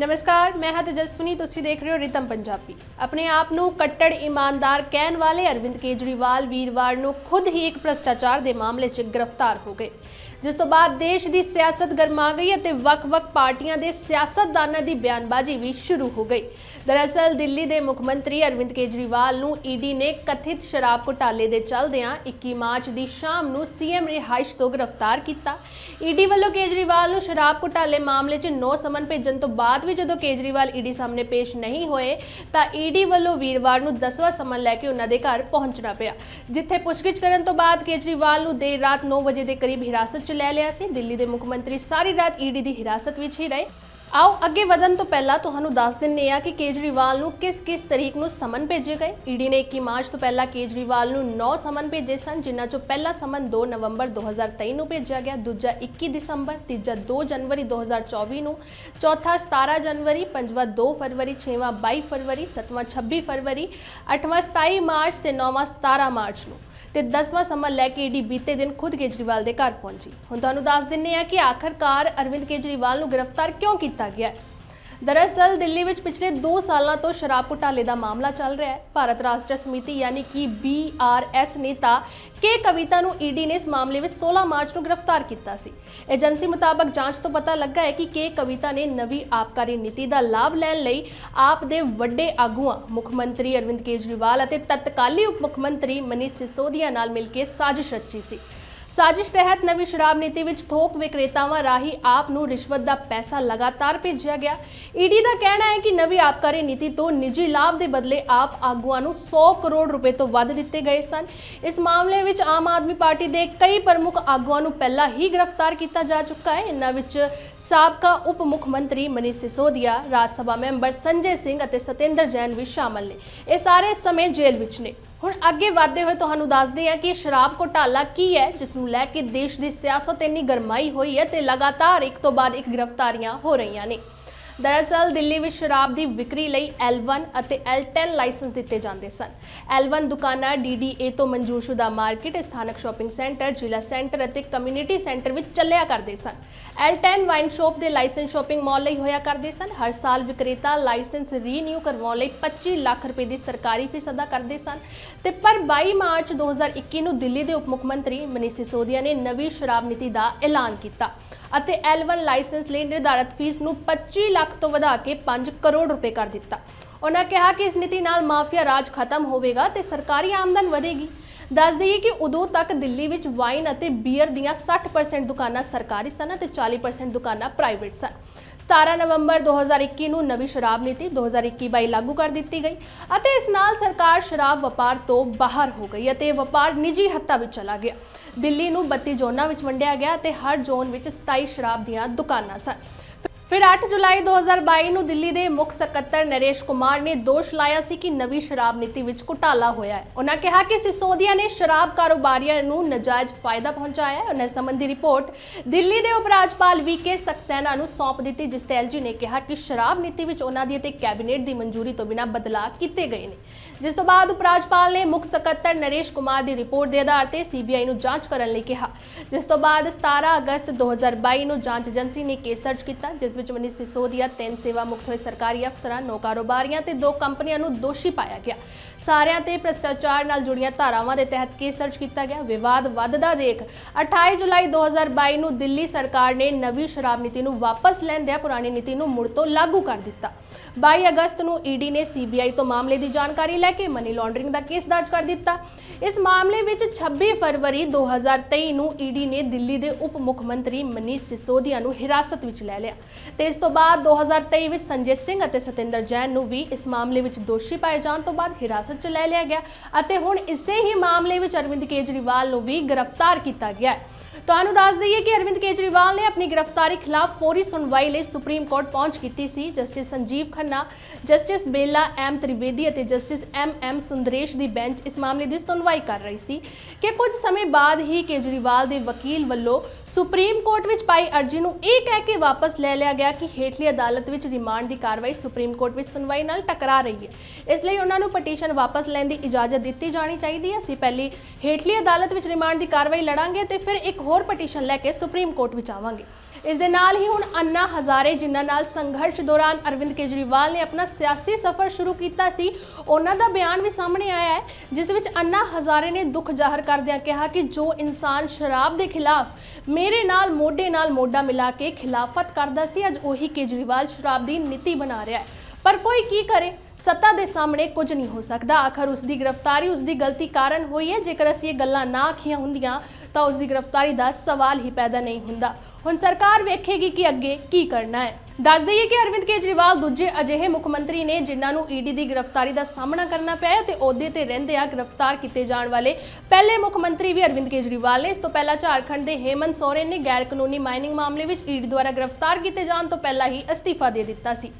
ਨਮਸਕਾਰ, ਮੈਂ ਹਾਂ ਤੇਜਸਵਨੀ, ਤੁਸੀਂ ਦੇਖ ਰਹੇ ਹੋ ਰਿਤਮ ਪੰਜਾਬੀ। ਆਪਣੇ ਆਪ ਨੂੰ ਕੱਟੜ ਇਮਾਨਦਾਰ ਕਹਿਣ ਵਾਲੇ ਅਰਵਿੰਦ ਕੇਜਰੀਵਾਲ ਵੀਰਵਾਰ ਨੂੰ ਖੁਦ ਹੀ ਇੱਕ ਭ੍ਰਸ਼ਟਾਚਾਰ ਦੇ ਮਾਮਲੇ 'ਚ ਗ੍ਰਿਫਤਾਰ ਹੋ ਗਏ। ਜਿਸ ਤੋਂ ਬਾਅਦ ਦੇਸ਼ ਦੀ ਸਿਆਸਤ ਗਰਮਾ ਗਈ ਅਤੇ ਵੱਖ-ਵੱਖ ਪਾਰਟੀਆਂ ਦੇ ਸਿਆਸਤਦਾਨਾਂ ਦੀ ਬਿਆਨਬਾਜ਼ੀ ਵੀ ਸ਼ੁਰੂ ਹੋ ਗਈ। ਦਰਅਸਲ ਦਿੱਲੀ ਦੇ ਮੁੱਖ ਮੰਤਰੀ ਅਰਵਿੰਦ ਕੇਜਰੀਵਾਲ ਨੂੰ ਈਡੀ ਨੇ ਕਥਿਤ ਸ਼ਰਾਬ ਘੁਟਾਲੇ ਦੇ ਚੱਲਦਿਆਂ 21 ਮਾਰਚ ਦੀ ਸ਼ਾਮ ਨੂੰ ਸੀਐਮ ਰਿਹਾਇਸ਼ ਤੋਂ ਗ੍ਰਿਫਤਾਰ ਕੀਤਾ। ਈਡੀ ਵੱਲੋਂ ਕੇਜਰੀਵਾਲ ਨੂੰ ਸ਼ਰਾਬ ਘੁਟਾਲੇ ਮਾਮਲੇ 'ਚ ਨੌ ਸਮਨ ਭੇਜਣ ਤੋਂ ਬਾਅਦ ਵੀ ਜਦੋਂ ਕੇਜਰੀਵਾਲ ਈਡੀ ਸਾਹਮਣੇ ਪੇਸ਼ ਨਹੀਂ ਹੋਏ, ਤਾਂ ਈਡੀ ਵੱਲੋਂ ਵੀਰਵਾਰ ਨੂੰ 10ਵਾਂ ਸਮਨ ਲੈ ਕੇ ਉਹਨਾਂ ਦੇ ਘਰ ਪਹੁੰਚਣਾ ਪਿਆ। ਜਿੱਥੇ ਪੁੱਛਗਿੱਛ ਕਰਨ ਤੋਂ ਬਾਅਦ ਕੇਜਰੀਵਾਲ ਨੂੰ ਦੇਰ ਰਾਤ 9 ਵਜੇ ਦੇ ਕਰੀਬ ਹਿਰਾਸਤ 'ਚ ਲੈ ਲਿਆ ਸੀ। ਦਿੱਲੀ ਦੇ ਮੁੱਖ ਮੰਤਰੀ ਸਾਰੀ ਰਾਤ ਈਡੀ ਦੀ ਹਿਰਾਸਤ ਵਿੱਚ ਹੀ ਰਹੇ। ਆਓ ਅੱਗੇ ਵਧਣ ਤੋਂ ਪਹਿਲਾਂ ਤੁਹਾਨੂੰ ਦੱਸ ਦਿੰਨੇ ਆ ਕਿ ਕੇਜਰੀਵਾਲ ਨੂੰ ਕਿਸ-ਕਿਸ ਤਰੀਕ ਨੂੰ ਸਮਨ ਭੇਜੇ ਗਏ? ਈਡੀ ਨੇ 21 ਮਾਰਚ ਤੋਂ ਪਹਿਲਾਂ ਕੇਜਰੀਵਾਲ ਨੂੰ 9 ਸਮਨ ਭੇਜੇ ਸਨ, ਜਿਨ੍ਹਾਂ ਚੋਂ ਪਹਿਲਾ ਸਮਨ 2 ਨਵੰਬਰ 2023 ਨੂੰ ਭੇਜਿਆ ਗਿਆ, ਦੂਜਾ 21 ਦਸੰਬਰ, ਤੀਜਾ 2 ਜਨਵਰੀ 2024 ਨੂੰ, ਚੌਥਾ 17 ਜਨਵਰੀ, ਪੰਜਵਾਂ 2 ਫਰਵਰੀ, ਛੇਵਾਂ 22 ਫਰਵਰੀ, ਸੱਤਵਾਂ 26 ਫਰਵਰੀ, ਅੱਠਵਾਂ 27 ਮਾਰਚ ਤੇ ਨੌਵਾਂ 17 ਮਾਰਚ ਨੂੰ। ਤੇ 10ਵਾਂ ਸਮਾਂ ਲੈ ਕੇ ਈਡੀ ਬੀਤੇ ਦਿਨ ਖੁਦ ਕੇਜਰੀਵਾਲ ਦੇ ਘਰ ਪਹੁੰਚੀ। ਹੁਣ ਤੁਹਾਨੂੰ ਦੱਸ ਦਿੰਨੇ ਆ ਕਿ ਆਖਰਕਾਰ ਅਰਵਿੰਦ ਕੇਜਰੀਵਾਲ ਨੂੰ ਗ੍ਰਿਫਤਾਰ ਕਿਉਂ ਕੀਤਾ ਗਿਆ ਹੈ? ਦਰਅਸਲ ਦਿੱਲੀ ਵਿੱਚ ਪਿਛਲੇ 2 ਸਾਲਾਂ ਤੋਂ ਸ਼ਰਾਬ ਘੁਟਾਲੇ ਦਾ ਮਾਮਲਾ ਚੱਲ ਰਿਹਾ ਹੈ। ਭਾਰਤ ਰਾਸ਼ਟਰ ਸਮਿਤੀ ਯਾਨੀ ਕਿ BRS ਨੇਤਾ ਕੇ ਕਵਿਤਾ ਨੂੰ ਈਡੀ ਨੇ ਇਸ ਮਾਮਲੇ ਵਿੱਚ 16 ਮਾਰਚ ਨੂੰ ਗ੍ਰਿਫਤਾਰ ਕੀਤਾ ਸੀ। ਏਜੰਸੀ ਮੁਤਾਬਕ ਜਾਂਚ ਤੋਂ ਪਤਾ ਲੱਗਾ ਹੈ ਕਿ ਕੇ ਕਵਿਤਾ ਨੇ ਨਵੀਂ ਆਬਕਾਰੀ ਨੀਤੀ ਦਾ ਲਾਭ ਲੈਣ ਲਈ ਆਪ ਦੇ ਵੱਡੇ ਆਗੂਆਂ, ਮੁੱਖ ਮੰਤਰੀ ਅਰਵਿੰਦ ਕੇਜਰੀਵਾਲ ਅਤੇ ਤਤਕਾਲੀ ਉਪ ਮੁੱਖ ਮੰਤਰੀ ਮਨੀਸ਼ ਸਿਸੋਦੀਆ ਨਾਲ ਮਿਲ ਕੇ ਸਾਜ਼ਿਸ਼ ਰਚੀ ਸੀ। ਸਾਜ਼ਿਸ਼ ਤਹਿਤ ਨਵੀਂ ਸ਼ਰਾਬ ਨੀਤੀ ਵਿੱਚ ਥੋਕ ਵਿਕਰੇਤਾਵਾਂ ਰਾਹੀਂ ਆਪ ਨੂੰ ਰਿਸ਼ਵਤ ਦਾ ਪੈਸਾ ਲਗਾਤਾਰ ਭੇਜਿਆ ਗਿਆ। ਈਡੀ ਦਾ ਕਹਿਣਾ ਹੈ ਕਿ ਨਵੀਂ ਆਬਕਾਰੀ ਨੀਤੀ ਤੋਂ ਨਿੱਜੀ ਲਾਭ ਦੇ ਬਦਲੇ ਆਪ ਆਗੂਆਂ ਨੂੰ 100 ਕਰੋੜ ਰੁਪਏ ਤੋਂ ਵੱਧ ਦਿੱਤੇ ਗਏ ਸਨ। ਇਸ ਮਾਮਲੇ ਵਿੱਚ ਆਮ ਆਦਮੀ ਪਾਰਟੀ ਦੇ ਕਈ ਪ੍ਰਮੁੱਖ ਆਗੂਆਂ ਨੂੰ ਪਹਿਲਾਂ ਹੀ ਗ੍ਰਿਫਤਾਰ ਕੀਤਾ ਜਾ ਚੁੱਕਾ ਹੈ। ਇਨ੍ਹਾਂ ਵਿੱਚ ਸਾਬਕਾ ਉਪ ਮੁੱਖ ਮੰਤਰੀ ਮਨੀਸ਼ ਸਿਸੋਦੀਆ, ਰਾਜ ਸਭਾ ਮੈਂਬਰ ਸੰਜੇ ਸਿੰਘ ਅਤੇ ਸਤਿੰਦਰ ਜੈਨ ਵੀ ਸ਼ਾਮਲ ਨੇ। ਇਹ ਸਾਰੇ ਸਮੇਂ ਜੇਲ੍ਹ ਵਿੱਚ ਨੇ। ਹੁਣ ਅੱਗੇ ਵਧਦੇ ਹੋਏ ਤੁਹਾਨੂੰ ਦੱਸਦੇ ਹਾਂ ਕਿ ਸ਼ਰਾਬ ਘੋਟਾਲਾ ਕੀ ਹੈ, ਜਿਸ ਨੂੰ ਲੈ ਕੇ ਦੇਸ਼ ਦੀ ਸਿਆਸਤ ਇੰਨੀ ਗਰਮਾਈ ਹੋਈ ਹੈ ਤੇ ਲਗਾਤਾਰ ਇੱਕ ਤੋਂ ਬਾਅਦ ਇੱਕ ਗ੍ਰਿਫਤਾਰੀਆਂ ਹੋ ਰਹੀਆਂ ਨੇ। ਦਰਅਸਲ ਦਿੱਲੀ ਵਿੱਚ ਸ਼ਰਾਬ ਦੀ ਵਿਕਰੀ ਲਈ L1 ਅਤੇ L10 ਲਾਇਸੈਂਸ ਦਿੱਤੇ ਜਾਂਦੇ ਸਨ। L1 ਦੁਕਾਨਾਂ DDA ਤੋਂ ਮਨਜ਼ੂਰਸ਼ੁਦਾ ਮਾਰਕੀਟ, ਸਥਾਨਕ ਸ਼ਾਪਿੰਗ ਸੈਂਟਰ ਜ਼ਿਲ੍ਹਾ ਸੈਂਟਰ ਅਤੇ ਕਮਿਊਨਿਟੀ ਸੈਂਟਰ ਵਿੱਚ ਚੱਲਿਆ ਕਰਦੇ ਸਨ। L10 ਵਾਈਨ ਸ਼ਾਪ ਦੇ ਲਾਇਸੈਂਸ ਸ਼ਾਪਿੰਗ ਮਾਲ ਲਈ ਹੋਇਆ ਕਰਦੇ ਸਨ। ਹਰ ਸਾਲ ਵਿਕਰੇਤਾ ਲਾਇਸੈਂਸ ਰੀਨਿਊ ਕਰਵਾਉਣ ਲਈ 25 ਲੱਖ ਰੁਪਏ ਦੀ ਸਰਕਾਰੀ ਫੀਸ ਅਦਾ ਕਰਦੇ ਸਨ। ਤੇ ਪਰ 22 ਮਾਰਚ 2021 ਨੂੰ ਦਿੱਲੀ ਦੇ ਉਪ ਮੁੱਖ ਮੰਤਰੀ ਮਨੀਸ਼ ਸਿਸੋਦੀਆ ਨੇ ਨਵੀਂ ਸ਼ਰਾਬ ਨੀਤੀ ਦਾ ਐਲਾਨ ਕੀਤਾ। ਅਤੇ L1 ਲਾਇਸੈਂਸ ਲਈ ਨਿਰਧਾਰਤ ਫੀਸ ਨੂੰ 25 ਲੱਖ ਤੋਂ ਵਧਾ ਕੇ 5 ਕਰੋੜ ਰੁਪਏ ਕਰ ਦਿੱਤਾ। ਉਹਨਾਂ ਕਿਹਾ ਕਿ ਇਸ ਨੀਤੀ ਨਾਲ ਮਾਫੀਆ ਰਾਜ ਖਤਮ ਹੋਵੇਗਾ ਤੇ ਸਰਕਾਰੀ ਆਮਦਨ ਵਧੇਗੀ। ਦੱਸ ਦਈਏ ਕਿ ਉਦੋਂ ਤੱਕ ਦਿੱਲੀ ਵਿੱਚ ਵਾਈਨ ਅਤੇ ਬੀਅਰ ਦੀਆਂ 60% ਦੁਕਾਨਾਂ ਸਰਕਾਰੀ ਸਨ ਅਤੇ 40% ਦੁਕਾਨਾਂ ਪ੍ਰਾਈਵੇਟ ਸਨ। 17 ਨਵੰਬਰ 2021 ਨੂੰ ਨਵੀਂ ਸ਼ਰਾਬ ਨੀਤੀ 2021-22 ਲਾਗੂ ਕਰ ਦਿੱਤੀ ਗਈ ਅਤੇ ਇਸ ਨਾਲ ਸਰਕਾਰ ਸ਼ਰਾਬ ਵਪਾਰ ਤੋਂ ਬਾਹਰ ਹੋ ਗਈ ਅਤੇ ਵਪਾਰ ਨਿੱਜੀ ਹੱਥਾਂ ਵਿੱਚ ਚਲਾ ਗਿਆ। ਦਿੱਲੀ ਨੂੰ 32 ਜ਼ੋਨਾਂ ਵਿੱਚ ਵੰਡਿਆ ਗਿਆ ਅਤੇ ਹਰ ਜ਼ੋਨ ਵਿੱਚ 27 ਸ਼ਰਾਬ ਦੀਆਂ ਦੁਕਾਨਾਂ ਸਨ। ਫਿਰ 8 ਜੁਲਾਈ 2022 ਨੂੰ ਦਿੱਲੀ ਦੇ ਮੁੱਖ ਸਕੱਤਰ ਨਰੇਸ਼ ਕੁਮਾਰ ਨੇ ਦੋਸ਼ ਲਾਇਆ ਸੀ ਕਿ ਨਵੀਂ ਸ਼ਰਾਬ ਨੀਤੀ ਵਿੱਚ ਘੁਟਾਲਾ ਹੋਇਆ ਹੈ। ਉਹਨਾਂ ਕਿਹਾ ਕਿ ਸਿਸੋਦੀਆ ਨੇ ਸ਼ਰਾਬ ਕਾਰੋਬਾਰੀਆਂ ਨੂੰ ਨਜਾਇਜ਼ ਫਾਇਦਾ ਪਹੁੰਚਾਇਆ ਹੈ। ਉਹਨਾਂ ਸੰਬੰਧੀ ਰਿਪੋਰਟ ਦਿੱਲੀ ਦੇ ਉਪ ਰਾਜਪਾਲ ਵੀਕੇ ਸਕਸੈਨਾ ਨੂੰ ਸੌਂਪ ਦਿੱਤੀ, ਜਿਸ ਤੇ ਐਲਜੀ ਨੇ ਕਿਹਾ ਕਿ ਸ਼ਰਾਬ ਨੀਤੀ ਵਿੱਚ ਉਹਨਾਂ ਦੀ ਅਤੇ ਕੈਬਨਿਟ ਦੀ ਮਨਜ਼ੂਰੀ ਤੋਂ ਬਿਨਾਂ ਬਦਲਾਅ ਕੀਤੇ ਗਏ ਨੇ। ਜਿਸ ਤੋਂ ਬਾਅਦ ਉਪ ਰਾਜਪਾਲ ਨੇ ਮੁੱਖ ਸਕੱਤਰ ਨਰੇਸ਼ ਕੁਮਾਰ ਦੀ ਰਿਪੋਰਟ ਦੇ ਆਧਾਰ ਤੇ ਸੀਬੀਆਈ ਨੂੰ ਜਾਂਚ ਕਰਨ ਲਈ ਕਿਹਾ। ਜਿਸ ਤੋਂ ਬਾਅਦ 17 ਅਗਸਤ 2022 ਨੂੰ ਜਾਂਚ ਏਜੰਸੀ ਨੇ ਕੇਸ ਦਰਜ ਕੀਤਾ, ਜਿਸ ਵਿੱਚ ਮਨੀਸ਼ ਸਿਸੋਦੀਆ ਤਿੰਨ ਸੇਵਾ ਮੁਕਤ ਹੋਏ ਸਰਕਾਰੀ ਅਫਸਰਾਂ, ਨੌ ਕਾਰੋਬਾਰੀਆਂ ਤੇ ਦੋ ਕੰਪਨੀਆਂ ਨੂੰ ਦੋਸ਼ੀ ਪਾਇਆ ਗਿਆ। ਸਾਰਿਆਂ ਤੇ ਭ੍ਰਿਸ਼ਟਾਚਾਰ ਨਾਲ ਜੁੜੀਆਂ ਧਾਰਾਵਾਂ ਦੇ ਤਹਿਤ ਕੇਸ ਦਰਜ ਕੀਤਾ ਗਿਆ। ਵਿਵਾਦ ਵੱਧਦਾ ਦੇਖ 28 ਜੁਲਾਈ 2022 ਨੂੰ ਦਿੱਲੀ ਸਰਕਾਰ ਨੇ ਨਵੀਂ ਸ਼ਰਾਬ ਨੀਤੀ ਨੂੰ ਵਾਪਸ ਲੈਂਦਿਆਂ ਪੁਰਾਣੀ ਨੀਤੀ ਨੂੰ ਮੁੜ ਤੋਂ ਲਾਗੂ ਕਰ ਦਿੱਤਾ। 22 ਅਗਸਤ ਨੂੰ ਈਡੀ ਨੇ ਸੀਬੀਆਈ ਤੋਂ ਮਾਮਲੇ ਦੀ ਜਾਣਕਾਰੀ ਲੈ ਕੇ ਮਨੀ ਲਾਂਡਰਿੰਗ ਦਾ ਕੇਸ ਦਰਜ ਕਰ ਦਿੱਤਾ। ਇਸ ਮਾਮਲੇ ਵਿੱਚ 26 ਫਰਵਰੀ 2023 ਨੂੰ ਈਡੀ ਨੇ ਦਿੱਲੀ ਦੇ ਉਪ ਮੁੱਖ ਮੰਤਰੀ ਮਨੀਸ਼ ਸਿਸੋਦੀਆ ਨੂੰ ਹਿਰਾਸਤ ਵਿੱਚ ਲੈ ਲਿਆ। ਤੇ ਇਸ ਤੋਂ ਬਾਅਦ 2023 ਵਿੱਚ ਸੰਜੇ ਸਿੰਘ ਅਤੇ ਸਤਿੰਦਰ ਜੈਨ ਨੂੰ ਵੀ ਇਸ ਮਾਮਲੇ ਵਿੱਚ ਦੋਸ਼ੀ ਪਾਏ ਜਾਣ ਤੋਂ ਬਾਅਦ ਹਿਰਾਸਤ 'ਚ ਲੈ ਲਿਆ ਗਿਆ ਅਤੇ ਹੁਣ ਇਸੇ ਹੀ ਮਾਮਲੇ ਵਿੱਚ ਅਰਵਿੰਦ ਕੇਜਰੀਵਾਲ ਨੂੰ ਵੀ ਗ੍ਰਿਫਤਾਰ ਕੀਤਾ ਗਿਆ ਹੈ। ਤੁਹਾਨੂੰ ਦੱਸ ਦਈਏ ਕਿ ਅਰਵਿੰਦ ਕੇਜਰੀਵਾਲ ਨੇ ਆਪਣੀ ਗ੍ਰਿਫਤਾਰੀ ਖਿਲਾਫ ਫੌਰੀ ਸੁਣਵਾਈ ਲਈ ਸੁਪਰੀਮ ਕੋਰਟ ਪਹੁੰਚ ਕੀਤੀ ਸੀ। Justice Sanjiv Khanna, justice Bela M Trivedi ਅਤੇ ਜਸਟਿਸ ਐਮ ਐਮ ਸੁੰਦਰੇਸ਼ ਦੀ ਬੈਂਚ ਇਸ ਮਾਮਲੇ ਦੀ ਸੁਣਵਾਈ ਕਰ ਰਹੀ ਸੀ ਕਿ ਕੁਝ ਸਮੇਂ ਬਾਅਦ ਹੀ ਕੇਜਰੀਵਾਲ ਦੇ ਵਕੀਲ ਵੱਲੋਂ ਸੁਪਰੀਮ ਕੋਰਟ ਵਿੱਚ ਪਾਈ ਅਰਜ਼ੀ ਨੂੰ ਇਹ ਕਹਿ ਕੇ ਵਾਪਸ ਲੈ ਲਿਆ ਗਿਆ ਕਿ ਹੇਠਲੀ ਅਦਾਲਤ ਵਿੱਚ ਰਿਮਾਂਡ ਦੀ ਕਾਰਵਾਈ ਸੁਪਰੀਮ ਕੋਰਟ ਵਿੱਚ ਸੁਣਵਾਈ ਨਾਲ ਟਕਰਾ ਰਹੀ ਹੈ। ਇਸ ਲਈ ਉਹਨਾਂ ਨੂੰ ਪਟੀਸ਼ਨ ਵਾਪਸ ਲੈਣ ਦੀ ਇਜਾਜ਼ਤ ਦਿੱਤੀ ਜਾਣੀ ਚਾਹੀਦੀ ਹੈ। ਅਸੀਂ ਪਹਿਲੀ ਹੇਠਲੀ ਅਦਾਲਤ ਵਿੱਚ ਰਿਮਾਂਡ ਦੀ ਕਾਰਵਾਈ ਲੜਾਂਗੇ ਤੇ ਫਿਰ ਇੱਕ ਹੋਰ ਪਟੀਸ਼ਨ ਲੈ ਕੇ ਸੁਪਰੀਮ ਕੋਰਟ ਵਿੱਚ ਆਵਾਂਗੇ। ਇਸ ਦੇ ਨਾਲ ਹੀ ਹੁਣ ਅੰਨਾ ਹਜ਼ਾਰੇ, ਜਿਨ੍ਹਾਂ ਨਾਲ ਸੰਘਰਸ਼ ਦੌਰਾਨ ਅਰਵਿੰਦ ਕੇਜਰੀਵਾਲ ਨੇ ਆਪਣਾ ਸਿਆਸੀ ਸਫ਼ਰ ਸ਼ੁਰੂ ਕੀਤਾ ਸੀ, ਉਹਨਾਂ ਦਾ ਬਿਆਨ ਵੀ ਸਾਹਮਣੇ ਆਇਆ ਹੈ, ਜਿਸ ਵਿੱਚ ਅੰਨਾ ਹਜ਼ਾਰੇ ਨੇ ਦੁੱਖ ਜ਼ਾਹਰ ਕਰਦਿਆਂ ਕਿਹਾ ਕਿ ਜੋ ਇਨਸਾਨ ਸ਼ਰਾਬ ਦੇ ਖਿਲਾਫ ਮੇਰੇ ਨਾਲ, ਮੋਢੇ ਨਾਲ ਮੋਢਾ ਮਿਲਾ ਕੇ ਖਿਲਾਫਤ ਕਰਦਾ ਸੀ, ਅੱਜ ਉਹੀ ਕੇਜਰੀਵਾਲ ਸ਼ਰਾਬ ਦੀ ਨੀਤੀ ਬਣਾ ਰਿਹਾ ਹੈ। ਪਰ ਕੋਈ ਕੀ ਕਰੇ? ਸੱਤਾ ਦੇ ਸਾਹਮਣੇ ਕੁਝ ਨਹੀਂ ਹੋ ਸਕਦਾ। ਆਖਰ ਉਸ ਦੀ ਗ੍ਰਿਫਤਾਰੀ, ਉਸ ਦੀ ਗਲਤੀ ਕਾਰਨ ਹੋਈ ਹੈ। ਜੇਕਰ ਅਸੀਂ ਇਹ ਗੱਲਾਂ ਨਾ ਆਖੀਆਂ ਹੁੰਦੀਆਂ ਤਾਂ ਉਸ ਦੀ ਗ੍ਰਿਫਤਾਰੀ ਦਾ ਸਵਾਲ ਹੀ ਪੈਦਾ ਨਹੀਂ ਹੁੰਦਾ। ਹੁਣ ਸਰਕਾਰ ਵੇਖੇਗੀ ਕਿ ਅੱਗੇ ਕੀ ਕਰਨਾ ਹੈ। ਦੱਸ ਦਈਏ ਕਿ ਅਰਵਿੰਦ ਕੇਜਰੀਵਾਲ ਦੂਜੇ ਅਜਿਹੇ ਮੁੱਖ ਮੰਤਰੀ ਨੇ ਜਿਨ੍ਹਾਂ ਨੂੰ ਈਡੀ ਦੀ ਗ੍ਰਿਫਤਾਰੀ ਦਾ ਸਾਹਮਣਾ ਕਰਨਾ ਪਿਆ ਹੈ ਤੇ ਅਹੁਦੇ ਤੇ ਰਹਿੰਦੇ ਆ ਗ੍ਰਿਫਤਾਰ ਕੀਤੇ ਜਾਣ ਵਾਲੇ ਪਹਿਲੇ ਮੁੱਖ ਮੰਤਰੀ ਵੀ ਅਰਵਿੰਦ ਕੇਜਰੀਵਾਲ ਨੇ। ਇਸ ਤੋਂ ਪਹਿਲਾਂ ਝਾਰਖੰਡ ਦੇ ਹੇਮੰਤ ਸੋਰੇਨ ਨੇ ਗੈਰ ਕਾਨੂੰਨੀ ਮਾਈਨਿੰਗ ਮਾਮਲੇ ਵਿੱਚ ਈਡੀ ਦੁਆਰਾ ਗ੍ਰਿਫਤਾਰ ਕੀਤੇ ਜਾਣ ਤੋਂ ਪਹਿਲਾਂ ਹੀ ਅਸਤੀਫਾ ਦੇ ਦਿੱਤਾ ਸੀ।